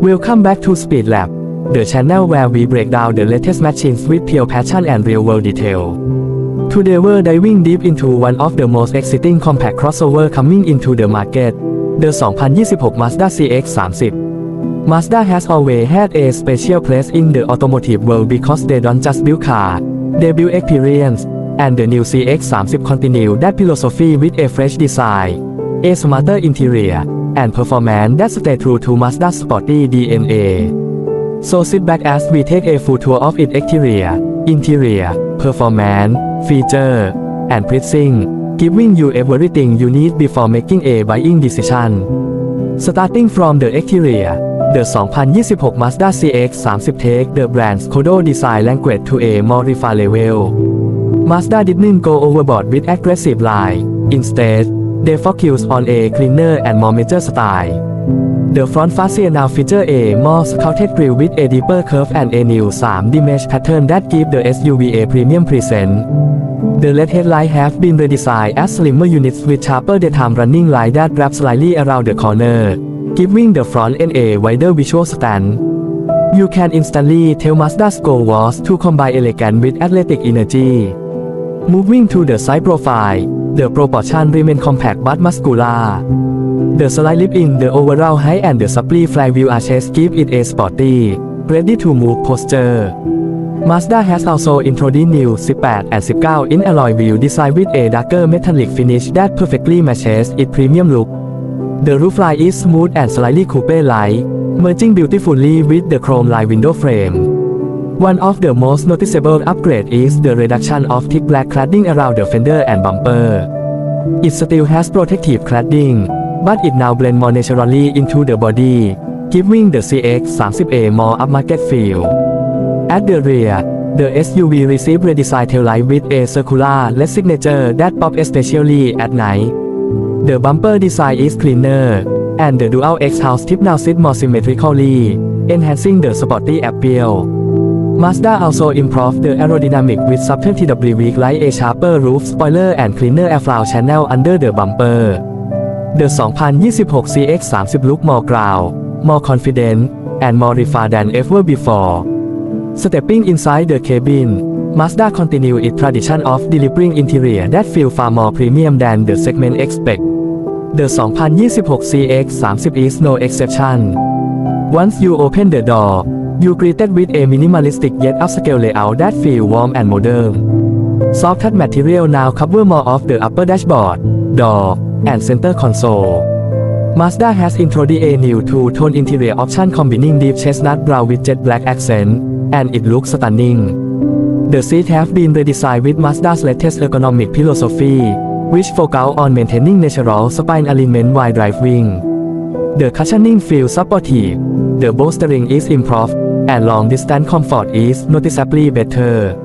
Welcome back to Speed Lab, the channel where we break down the latest machines with pure passion and real world detail. Today we're diving deep into one of the most exciting compact crossover coming into the market, the 2026 Mazda CX-30. Mazda has always had a special place in the automotive world because they don't just build cars, they build experience, and the new CX-30 continue that philosophy with a fresh design, a smarter interior, and performance that stay true to Mazda's sporty DNA. So sit back as we take a full tour of its exterior, interior, performance, feature, and pricing, giving you everything you need before making a buying decision. Starting from the exterior, the 2026 Mazda CX-30 take the brand's Kodo design language to a more refined level. Mazda didn't go overboard with aggressive line. Instead, they focus on a cleaner and more mature style. The front fascia now feature a more sculpted grille with a deeper curve and a new 3D mesh pattern that give the SUV a premium present. The LED headlights have been redesigned as slimmer units with sharper daytime running light that wrap slightly around the corner, giving the front end a wider visual stand. You can instantly tell Mazda's goal was to combine elegance with athletic energy. Moving to the side profile, the proportion remain compact but muscular. The slight lift in the overall height and the supple flywheel arches give it a sporty, ready-to-move posture. Mazda has also introduced new 18 and 19 in alloy wheel design with a darker metallic finish that perfectly matches its premium look. The roofline is smooth and slightly coupe-like, merging beautifully with the chrome-lined window frame. One of the most noticeable upgrades is the reduction of thick black cladding around the fender and bumper. It still has protective cladding, but it now blends more naturally into the body, giving the CX-30A more upmarket feel. At the rear, the SUV received redesigned taillight with a circular LED signature that pop especially at night. The bumper design is cleaner, and the dual X-house tip now sit more symmetrically, enhancing the sporty appeal. Mazda also improved the aerodynamic with subtle TWV like a sharper roof spoiler and cleaner airflow channel under the bumper. The 2026 CX-30 look more ground, more confident, and more refined than ever before. Stepping inside the cabin, Mazda continue its tradition of delivering interior that feel far more premium than the segment expect. The 2026 CX-30 is no exception. Once you open the door, you greeted with a minimalistic yet upscale layout that feel warm and modern. Soft touch material now cover more of the upper dashboard, door, and center console. Mazda has introduced a new two-tone interior option combining deep chestnut brown with jet black accent, and it looks stunning. The seats have been redesigned with Mazda's latest ergonomic philosophy, which focus on maintaining natural spine alignment while driving. The cushioning feels supportive, the bolstering is improved, and long-distance comfort is noticeably better.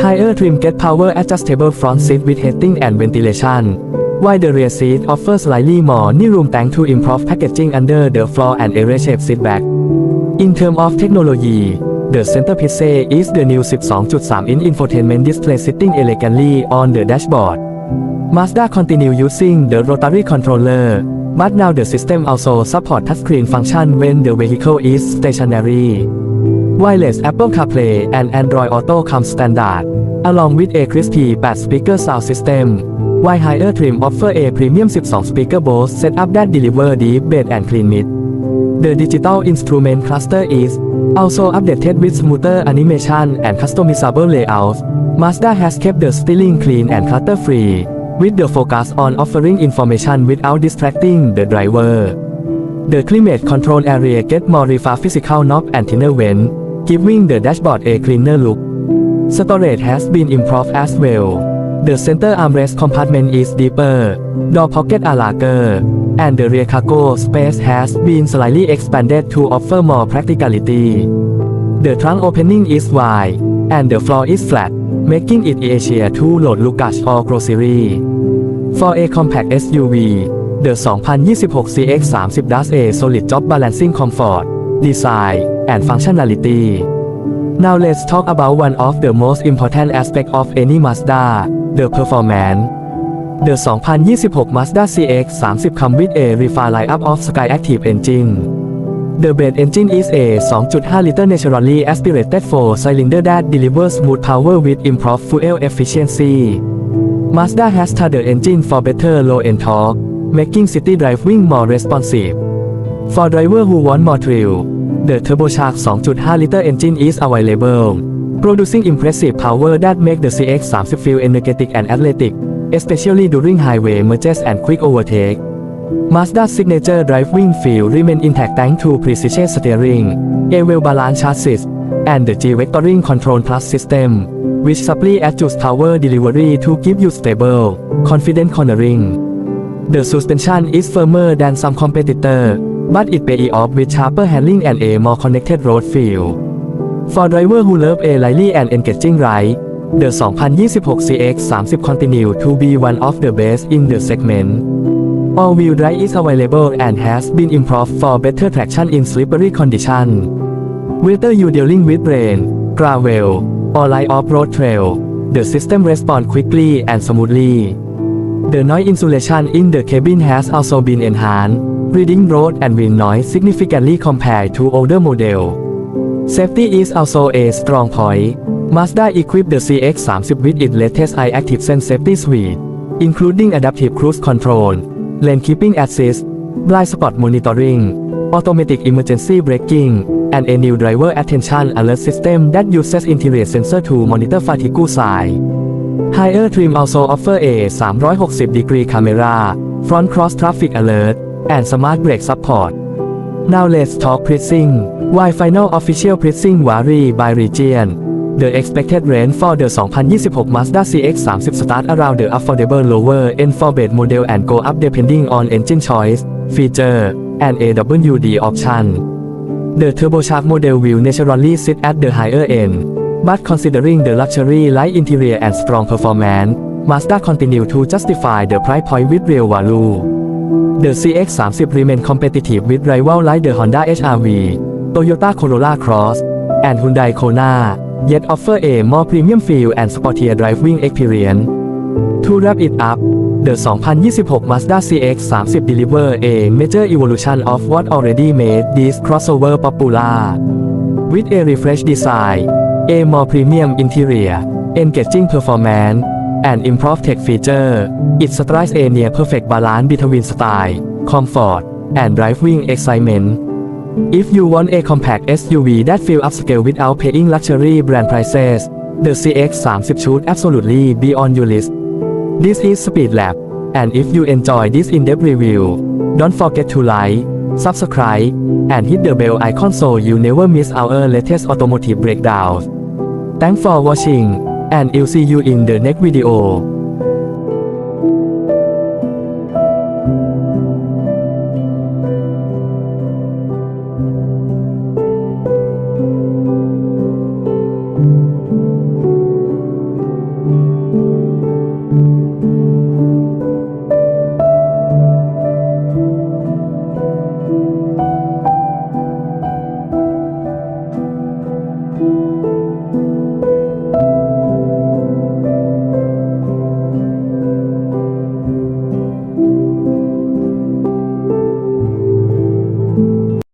Higher trim get power adjustable front seat with heating and ventilation, while the rear seat offers slightly more knee room thanks to improved packaging under the floor and a shaped seat back. In terms of technology, the centerpiece is the new 12.3-inch infotainment display sitting elegantly on the dashboard. Mazda continue using the rotary controller, but now the system also support touchscreen function when the vehicle is stationary. Wireless Apple CarPlay and Android Auto come standard, along with a crispy 8-speaker sound system, while higher trim offer a premium 12-speaker Bose setup that deliver deep bass and clean mid. The digital instrument cluster is also updated with smoother animation and customizable layouts. Mazda has kept the steering clean and clutter-free, with the focus on offering information without distracting the driver. The climate control area get more refined physical knob and thinner vent, giving the dashboard a cleaner look. Storage has been improved as well. The center armrest compartment is deeper, door pockets are larger, and the rear cargo space has been slightly expanded to offer more practicality. The trunk opening is wide, and the floor is flat, making it easier to load luggage or grocery. For a compact SUV, the 2026 CX-30 does a solid job balancing comfort, design, and functionality. Now let's talk about one of the most important aspects of any Mazda, the performance. The 2026 Mazda CX-30 come with a refined lineup of Skyactiv engine. The Blade engine is a 2.5 liter naturally aspirated four cylinder that delivers smooth power with improved fuel efficiency. Mazda has tuned the engine for better low-end torque, making city driving more responsive. For driver who want more thrill, the turbocharged 2.5 liter engine is available, producing impressive power that make the CX-30 feel energetic and athletic, especially during highway merges and quick overtake. Mazda's signature driving feel remain intact thanks to precision steering, a well-balanced chassis, and the G-Vectoring Control Plus system, which subtly adjusts power delivery to give you stable, confident cornering. The suspension is firmer than some competitor, but it pays off with sharper handling and a more connected road feel. For driver who love a lively and engaging ride, the 2026 CX-30 continue to be one of the best in the segment. All-wheel drive is available and has been improved for better traction in slippery condition. Whether you're dealing with rain, gravel, or light off-road trail, the system responds quickly and smoothly. The noise insulation in the cabin has also been enhanced, Reading road and wind noise significantly compared to older model. Safety is also a strong point. Mazda equipped the CX-30 with its latest i-Active Sense Safety Suite, including adaptive cruise control, lane keeping assist, blind spot monitoring, automatic emergency braking, and a new driver attention alert system that uses interior sensor to monitor fatigue sign. Higher trim also offer a 360 degree camera, front cross traffic alert, and smart brake support. Now let's talk pricing. Why final official pricing vary by region? The expected range for the 2026 Mazda CX-30 start around the affordable lower end for base model and go up depending on engine choice, feature, and AWD option. The turbocharged model will naturally sit at the higher end, but considering the luxury light interior and strong performance, Mazda continue to justify the price point with real value. The CX-30 remain competitive with rival like the Honda HR-V, Toyota Corolla Cross, and Hyundai Kona, yet offer a more premium feel and sportier driving experience. To wrap it up, the 2026 Mazda CX-30 deliver a major evolution of what already made this crossover popular. With a refreshed design, a more premium interior, engaging performance, and improved tech feature, it strikes a near perfect balance between style, comfort, and driving excitement. If you want a compact SUV that feels upscale without paying luxury brand prices, the CX-30 should absolutely be on your list. This is Speed Lab, and if you enjoy this in-depth review, don't forget to like, subscribe, and hit the bell icon so you never miss our latest automotive breakdowns. Thanks for watching, and I'll see you in the next video.